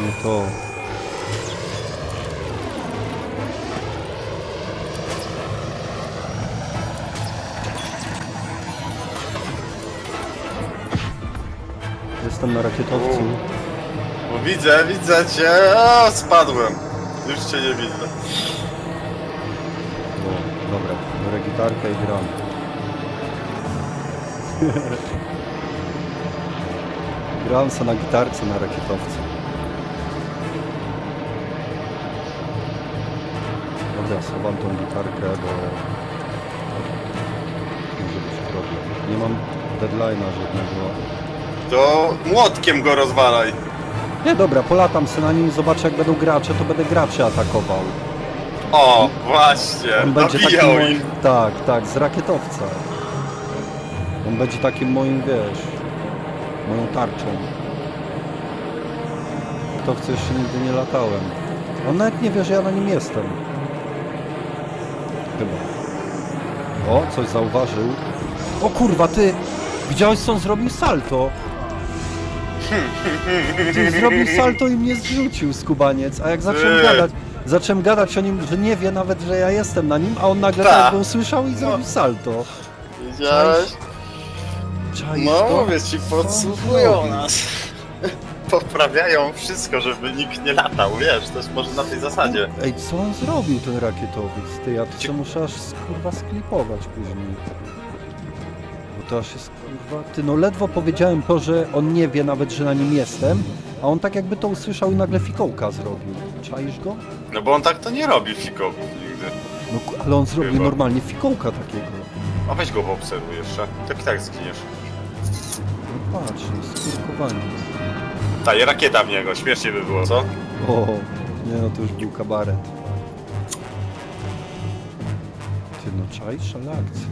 Nie to. Jestem na rakietowcu. Widzę, widzę cię. O, spadłem. Już cię nie widzę. O, dobra, biorę gitarkę i gram. gram se na gitarce na rakietowcu. Dobra, schowam tą gitarkę, bo może być problem. Nie mam deadline'a żadnego. To młotkiem go rozwalaj. Nie, dobra, polatam se na nim, zobaczę jak będą gracze, to będę graczy atakował. O, właśnie. On będzie takim Nabijał moim... ich. Tak, tak, z rakietowca. On będzie takim moim, wiesz, moją tarczą. To w co jeszcze nigdy nie latałem. On nawet nie wie, że ja na nim jestem. Chyba. O, coś zauważył. O kurwa, ty! Widziałeś co on zrobił salto? Ty zrobił salto i mnie zrzucił skubaniec, a jak zacząłem Ty. gadać, zacząłem gadać o nim, że nie wie nawet, że ja jestem na nim, a on nagle Tak. tak go usłyszał i zrobił salto. Widziałeś? Czaisz No, to? mówię ci, podsłuchują nas. Poprawiają wszystko, żeby nikt nie latał, wiesz, to jest może na tej zasadzie. Ej, co on zrobił ten rakietowiec? Ty, ja to co muszę aż kurwa sklipować później. Bo to aż jest kurwa... Ty, no ledwo powiedziałem to, że on nie wie nawet, że na nim jestem, a on tak jakby to usłyszał i nagle fikołka zrobił. Czaisz go? No bo on tak to nie robi fikołków nigdy. No ku- ale on zrobił Chyba. normalnie fikołka takiego. A weź go poobserwuj jeszcze. Tak i tak zginiesz. No patrz, no skurkowanie. Ta, i rakieta w niego, śmiesznie by było, co? O, nie no, to już był kabaret. Ty no czaisz, ale akcja.